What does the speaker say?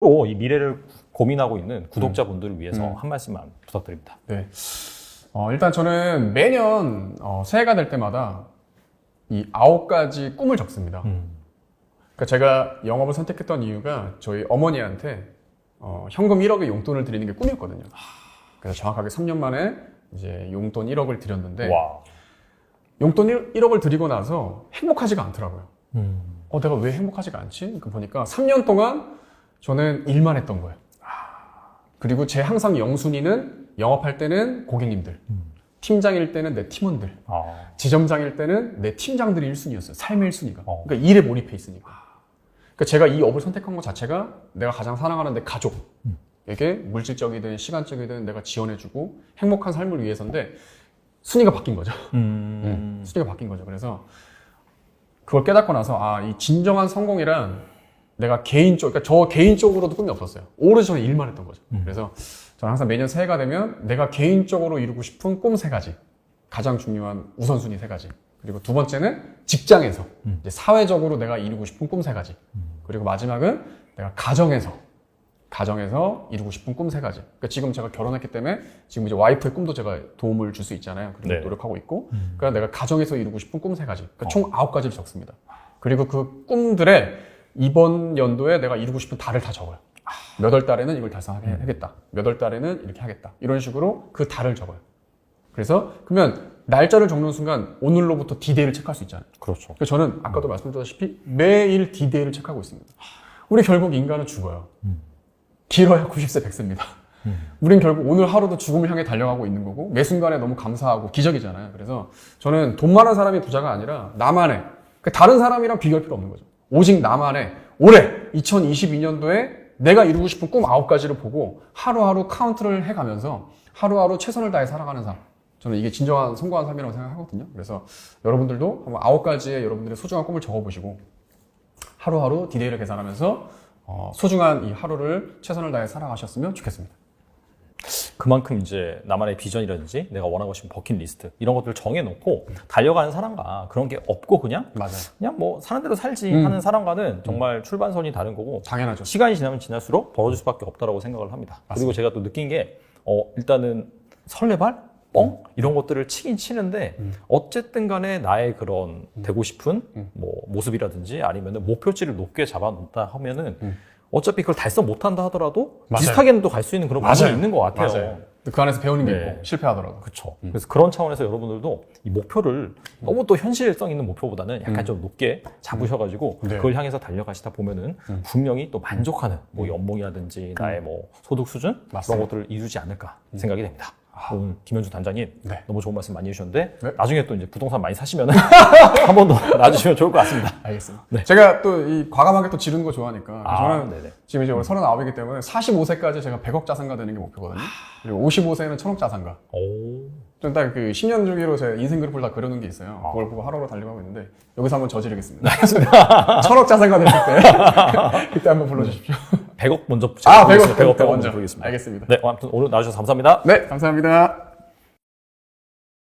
또이 미래를 고민하고 있는 구독자분들을 위해서 음. 한 말씀만 부탁드립니다. 네. 어, 일단 저는 매년 어, 새해가 될 때마다 이 아홉 가지 꿈을 적습니다. 음. 그러니까 제가 영업을 선택했던 이유가 저희 어머니한테 어, 현금 1억의 용돈을 드리는 게 꿈이었거든요. 그래서 정확하게 3년 만에 이제 용돈 1억을 드렸는데 와. 용돈 1, 억을 드리고 나서 행복하지가 않더라고요. 음. 어, 내가 왜 행복하지가 않지? 그 보니까 3년 동안 저는 일만 했던 거예요. 그리고 제 항상 영순위는 영업할 때는 고객님들, 음. 팀장일 때는 내 팀원들, 아. 지점장일 때는 내 팀장들이 1순위였어요. 삶의 1순위가. 어. 그러니까 일에 몰입해 있으니까. 그러니까 제가 이 업을 선택한 것 자체가 내가 가장 사랑하는 내 가족에게 물질적이든 시간적이든 내가 지원해주고 행복한 삶을 위해서인데 순위가 바뀐 거죠. 음. 음, 순위가 바뀐 거죠. 그래서 그걸 깨닫고 나서 아, 이 진정한 성공이란 내가 개인적, 그러니까 저 개인적으로도 꿈이 없었어요. 오로지 저는 일만 했던 거죠. 음. 그래서 저는 항상 매년 새해가 되면 내가 개인적으로 이루고 싶은 꿈 세 가지. 가장 중요한 우선순위 세 가지. 그리고 두 번째는 직장에서 음. 이제 사회적으로 내가 이루고 싶은 꿈 세 가지. 그리고 마지막은 내가 가정에서 가정에서 이루고 싶은 꿈 세 가지. 그러니까 지금 제가 결혼했기 때문에 지금 이제 와이프의 꿈도 제가 도움을 줄 수 있잖아요. 그리고 네. 노력하고 있고. 음. 그러니까 내가 가정에서 이루고 싶은 꿈 세 가지. 그러니까 어. 총 아홉 가지를 적습니다. 그리고 그 꿈들에 이번 연도에 내가 이루고 싶은 달을 다 적어요. 몇 월 달에는 이걸 달성하겠다. 몇 월 달에는 이렇게 하겠다. 이런 식으로 그 달을 적어요. 그래서 그러면 날짜를 적는 순간 오늘로부터 디데이를 체크할 수 있잖아요. 그렇죠. 그래서 저는 아까도 말씀드렸다시피 매일 디데이를 체크하고 있습니다. 우리 결국 인간은 죽어요. 음. 길어야 90세 100세입니다. 음. 우린 결국 오늘 하루도 죽음을 향해 달려가고 있는 거고 매 순간에 너무 감사하고 기적이잖아요. 그래서 저는 돈 많은 사람이 부자가 아니라 나만의 그 다른 사람이랑 비교할 필요 없는 거죠. 오직 나만의 올해 2022년도에 내가 이루고 싶은 꿈 아홉 가지를 보고 하루하루 카운트를 해가면서 하루하루 최선을 다해 살아가는 삶. 저는 이게 진정한 성공한 삶이라고 생각하거든요. 그래서 여러분들도 한번 아홉 가지의 여러분들의 소중한 꿈을 적어보시고 하루하루 디데이를 계산하면서 어, 소중한 이 하루를 최선을 다해 살아가셨으면 좋겠습니다. 그만큼 이제 나만의 비전이라든지 내가 원하고 싶은 버킷리스트 이런 것들을 정해놓고 달려가는 사람과 그런 게 없고 그냥 맞아요. 그냥 뭐 사는 대로 살지 음. 하는 사람과는 정말 출발선이 다른 거고 당연하죠. 시간이 지나면 지날수록 벌어질 수밖에 없다라고 생각을 합니다. 그리고 제가 또 느낀 게 어, 일단은 설레발, 뻥 이런 것들을 치긴 치는데 음. 어쨌든 간에 나의 그런 되고 싶은 음. 뭐 모습이라든지 아니면은 목표치를 높게 잡아놓다 하면은 음. 어차피 그걸 달성 못한다 하더라도 맞아요. 비슷하게는 또 갈 수 있는 그런 맞아요. 있는 것 같아요. 맞아요. 그 안에서 배우는 게 네. 있고 실패하더라도. 그렇죠. 그래서 그런 차원에서 여러분들도 이 목표를 너무 또 현실성 있는 목표보다는 약간 음. 좀 높게 잡으셔가지고 네. 그걸 향해서 달려가시다 보면은 음. 분명히 또 만족하는 뭐 연봉이라든지 나의 뭐 소득 수준 맞습니다. 음. 그런 것들을 이루지 않을까 생각이 됩니다. 오늘 김현주 단장님 네. 너무 좋은 말씀 많이 해주셨는데 네. 나중에 또 이제 부동산 많이 사시면은 한번더 놔주시면 좋을 것 같습니다. 알겠습니다. 네. 제가 또 이 과감하게 또 지르는 거 좋아하니까 아, 저는 네네. 지금 이제 올해 39이기 때문에 45세까지 제가 100억 자산가 되는 게 목표거든요. 그리고 55세는 1000억 자산가. 오. 좀딱 그 10년 주기로 제 인생 그래프를 다 그려놓은 게 있어요. 아. 그걸 보고 하루로 달려가고 있는데 여기서 한번 저지르겠습니다. 알겠습니다. 1000억 자산가 됐을 때 그때 한번 불러주십시오. 100억 먼저 아, 100억, 100억, 100억, 100억 먼저. 먼저 보겠습니다. 알겠습니다. 네, 아무튼 오늘 나와주셔서 감사합니다. 네, 감사합니다.